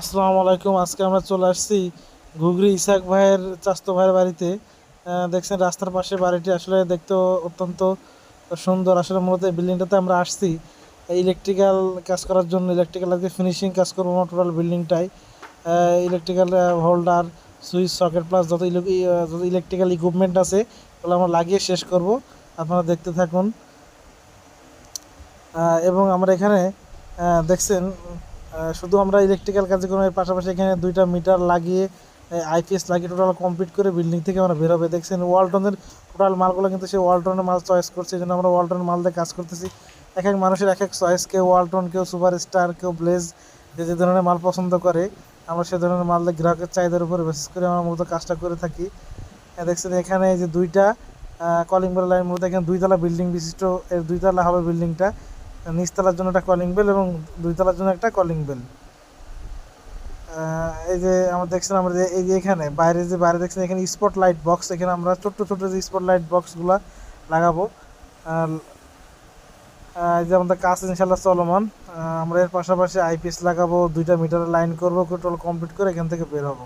আসসালামু আলাইকুম। আজকে আমরা চলে আসছি ঘুগরি ইসাক ভাইয়ের, চাস্তো ভাইয়ের বাড়িতে। দেখছেন রাস্তার পাশে বাড়িটি আসলে দেখতে অত্যন্ত সুন্দর। আসলে মূলত বিল্ডিংটাতে আমরা আসছি। ইলেকট্রিক্যাল কাজ করার জন্য, ইলেকট্রিক্যাল আজকে ফিনিশিং কাজ করব total বিল্ডিংটাই electrical holder switch socket plus যত যত ইলেকট্রিক্যাল ইকুইপমেন্ট আছে, ওগুলো আমরা লাগিয়ে শেষ করব। আপনারা দেখতে থাকুন। এবং আমরা এখানে দেখছেন শুধু আমরা ইলেকট্রিক্যাল কার্যক্রমের পাশাপাশি এখানে দুইটা মিটার লাগিয়ে আইপিএস লাগিয়ে টোটাল কমপ্লিট করে বিল্ডিং থেকে আমরা বেরোবে দেখছেন ওয়ালটনের টোটাল মালগুলো কিন্তু সে ওয়ালটনের মাল চয়েস করছে জন্য আমরা ওয়ালটনের মাল দিয়ে কাজ করতেছি। এক এক মানুষের এক এক চয়েস কেউ ওয়ালটন কেউ সুপার স্টার কেউ ব্লেজ যে যে ধরনের মাল পছন্দ করে, আমরা সে ধরনের মাল দিয়ে গ্রাহকের চাহিদার উপর বেসিস করে আমরা মূলত কাজটা করে থাকি। দেখছেন, এখানে যে দুইটা কলিং বেল লাইন মূলত এখানে দুইতলা বিল্ডিং বিশিষ্ট, এর দুইতলা হবে বিল্ডিংটা নিচতলার জন্য একটা কলিং বেল এবং দুইতলার জন্য একটা কলিং বেল এই যে আমরা দেখছেন আমরা যে এই যে এখানে, বাইরে যে বাইরে দেখছেন এখানে স্পট লাইট বক্স এখানে আমরা ছোট্ট ছোট্ট যে স্পট লাইট বক্সগুলো লাগাবো। যে আমাদের কাজ ইনশাল্লাহ চলমান। আমরা এর পাশাপাশি আইপিএস লাগাবো, দুইটা মিটারের লাইন করব টোটাল কমপ্লিট করে এখান থেকে বের হব।